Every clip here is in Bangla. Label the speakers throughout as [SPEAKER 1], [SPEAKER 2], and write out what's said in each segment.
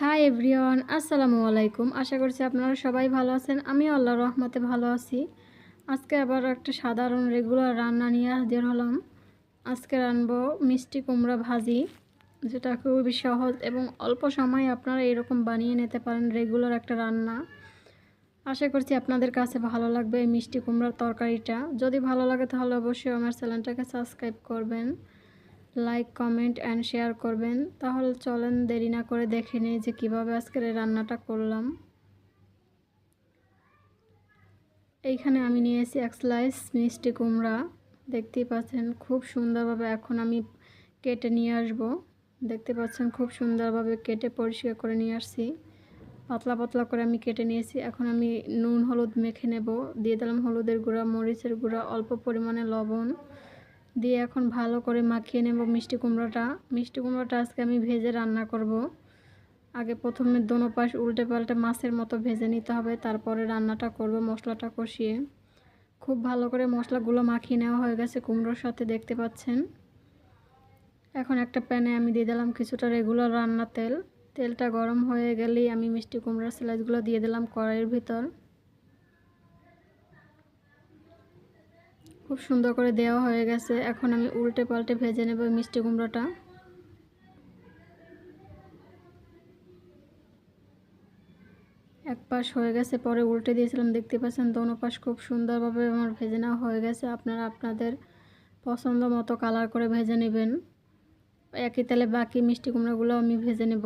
[SPEAKER 1] হাই এভরিওয়ান আসসালামু আলাইকুম আশা করছি আপনারা সবাই ভালো আছেন। আমি আল্লাহ রহমতে ভালো আছি। আজকে আবার একটা সাধারণ রেগুলার রান্না নিয়ে হাজির হলাম। আজকে রানবো মিষ্টি কুমড়া ভাজি, যেটা খুবই সহজ এবং অল্প সময়ে আপনারা এরকম বানিয়ে নিতে পারেন রেগুলার একটা রান্না। আশা করছি আপনাদের কাছে ভালো লাগবে এই মিষ্টি কুমড়ার তরকারিটা। যদি ভালো লাগে তাহলে অবশ্যই আমার চ্যানেলটাকে সাবস্ক্রাইব করবেন। লাইক কমেন্ট অ্যান্ড শেয়ার করবেন। তাহলে চলেন, দেরি না করে দেখে নিই যে কীভাবে আজকের রান্নাটা করলাম। এইখানে আমি নিয়েছি এক স্লাইস মিষ্টি কুমড়া। দেখতেই পাচ্ছেন, খুব সুন্দরভাবে এখন আমি কেটে নিয়ে আসব। দেখতে পাচ্ছেন, খুব সুন্দরভাবে কেটে পরিষ্কার করে নিয়ে আসছি। পাতলা পাতলা করে আমি কেটে নিয়েছি। এখন আমি নুন, হলুদ মেখে নেব। দিয়ে দিলাম হলুদের গুঁড়া, মরিচের গুঁড়া, অল্প পরিমাণে লবণ। দিয়ে এখন ভালো করে মাখিয়ে নেব মিষ্টি কুমড়োটা। মিষ্টি কুমড়োটা আজকে আমি ভেজে রান্না করব। আগে প্রথমে দোনো পাশ উল্টে পাল্টে মাছের মতো ভেজে নিতে হবে, তারপরে রান্নাটা করব মশলাটা কষিয়ে। খুব ভালো করে মশলাগুলো মাখিয়ে নেওয়া হয়ে গেছে কুমড়োর সাথে, দেখতে পাচ্ছেন? এখন একটা প্যানে আমি দিয়ে দিলাম কিছুটা রেগুলার রান্না তেল। তেলটা গরম হয়ে গেলেই আমি মিষ্টি কুমড়োর স্লাইসগুলো দিয়ে দিলাম কড়াইয়ের ভিতর। খুব সুন্দর করে দেওয়া হয়ে গেছে। এখন আমি উল্টে পাল্টে ভেজে নেব মিষ্টি কুমড়োটা। এক পাশ হয়ে গেছে, পরে উল্টে দিয়েছিলাম, দেখতে পাচ্ছেন দোনো পাশ খুব সুন্দরভাবে আমার ভেজে নেওয়া হয়ে গেছে। আপনারা আপনাদের পছন্দ মতো কালার করে ভেজে নেবেন। একই তেলে বাকি মিষ্টি কুমড়োগুলো আমি ভেজে নেব।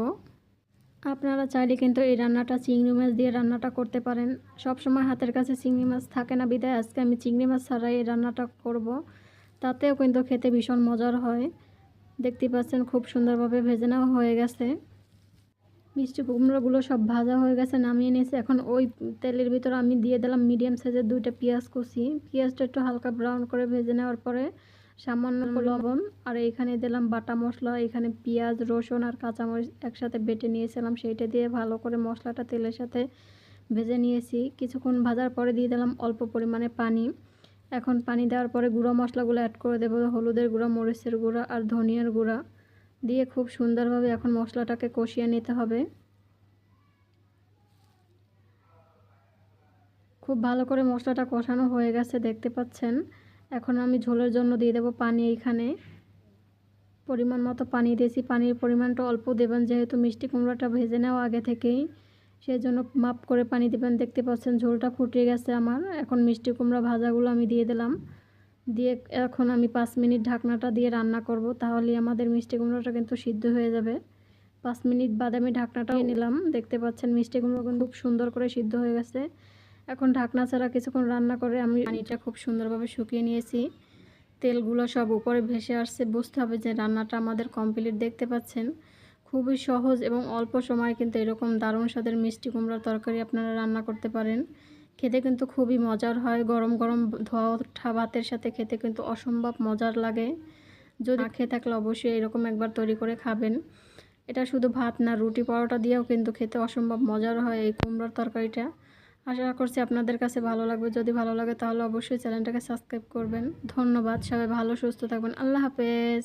[SPEAKER 1] আপনারা চাইলে কিন্তু এই রান্নাটা চিংড়ি মাছ দিয়ে রান্নাটা করতে পারেন। সব সময় হাতের কাছে চিংড়ি মাছ থাকে না বিদায়। আজকে আমি চিংড়ি মাছ ছাড়াই এই রান্নাটা করব। তাতেও কিন্তু খেতে ভীষণ মজার হয়। দেখতে পাচ্ছেন খুব সুন্দরভাবে ভেজে নেওয়া হয়ে গেছে। মিষ্টি কুমড়োগুলো সব ভাজা হয়ে গেছে, নামিয়ে নিয়েছি। এখন ওই তেলের ভিতরে আমি দিয়ে দিলাম মিডিয়াম সাইজের দুইটা পেঁয়াজ কুচি। পেঁয়াজটা একটু হালকা ব্রাউন করে ভেজে নেওয়ার পরে সামান্য লবণ আর এখানে দিলাম বাটা মশলা এখানে পেঁয়াজ রসুন আর কাঁচামরিচ একসাথে বেটে নিয়েছিলাম সেইটা দিয়ে ভালো করে মশলাটা তেলের সাথে ভেজে নিয়েছি। কিছুক্ষণ ভাজার পরে দিয়ে দিলাম অল্প পরিমাণে পানি। এখন পানি দেওয়ার পরে গুঁড়ো মশলাগুলো অ্যাড করে দেবো হলুদের গুঁড়া মরিচের গুঁড়া আর ধনিয়ার গুঁড়া। দিয়ে খুব সুন্দরভাবে এখন মশলাটাকে কষিয়ে নিতে হবে। খুব ভালো করে মশলাটা কষানো হয়ে গেছে দেখতে পাচ্ছেন? এখন আমি ঝোলের জন্য দিয়ে দেবো পানি এইখানে পরিমাণ মতো পানি দিয়েছি। পানির পরিমাণটা অল্প দেবেন, যেহেতু মিষ্টি কুমড়োটা ভেজে নেওয়া আগে থেকেই। সেই জন্য মাপ করে পানি দেবেন। দেখতে পাচ্ছেন ঝোলটা ফুটিয়ে গেছে আমার। এখন মিষ্টি কুমড়া ভাজাগুলো আমি দিয়ে দিলাম। দিয়ে এখন আমি পাঁচ মিনিট ঢাকনাটা দিয়ে রান্না করব তাহলে আমাদের মিষ্টি কুমড়োটা কিন্তু সিদ্ধ হয়ে যাবে। পাঁচ মিনিট বাদে আমি ঢাকনাটা নিলাম। দেখতে পাচ্ছেন মিষ্টি কুমড়ো কিন্তু খুব সুন্দর করে সিদ্ধ হয়ে গেছে। এখন ঢাকনা ছাড়া কিছুক্ষণ রান্না করে আমি পানিটা খুব সুন্দরভাবে শুকিয়ে নিয়েছি। তেলগুলো সব উপরে ভেসে আসছে। বুঝতে হবে যে রান্নাটা আমাদের কমপ্লিট দেখতে পাচ্ছেন। খুবই সহজ এবং অল্প সময় কিন্তু এরকম দারুণ স্বাদের মিষ্টি কুমড়ার তরকারি আপনারা রান্না করতে পারেন। খেতে কিন্তু খুবই মজার হয়। গরম গরম ধোয়া ওঠা ভাতের সাথে খেতে কিন্তু অসম্ভব মজার লাগে। যদি খেয়ে থাকলে অবশ্যই এরকম একবার তৈরি করে খাবেন। এটা শুধু ভাত না, রুটি পরোটা দিয়েও কিন্তু খেতে অসম্ভব মজার হয় এই কুমড়োর তরকারিটা। আশা করছি আপনাদের কাছে ভালো লাগবে। যদি ভালো লাগে তাহলে অবশ্যই চ্যানেলটাকে সাবস্ক্রাইব করবেন। ধন্যবাদ, সবাই ভালো, সুস্থ থাকবেন। আল্লাহ হাফেজ।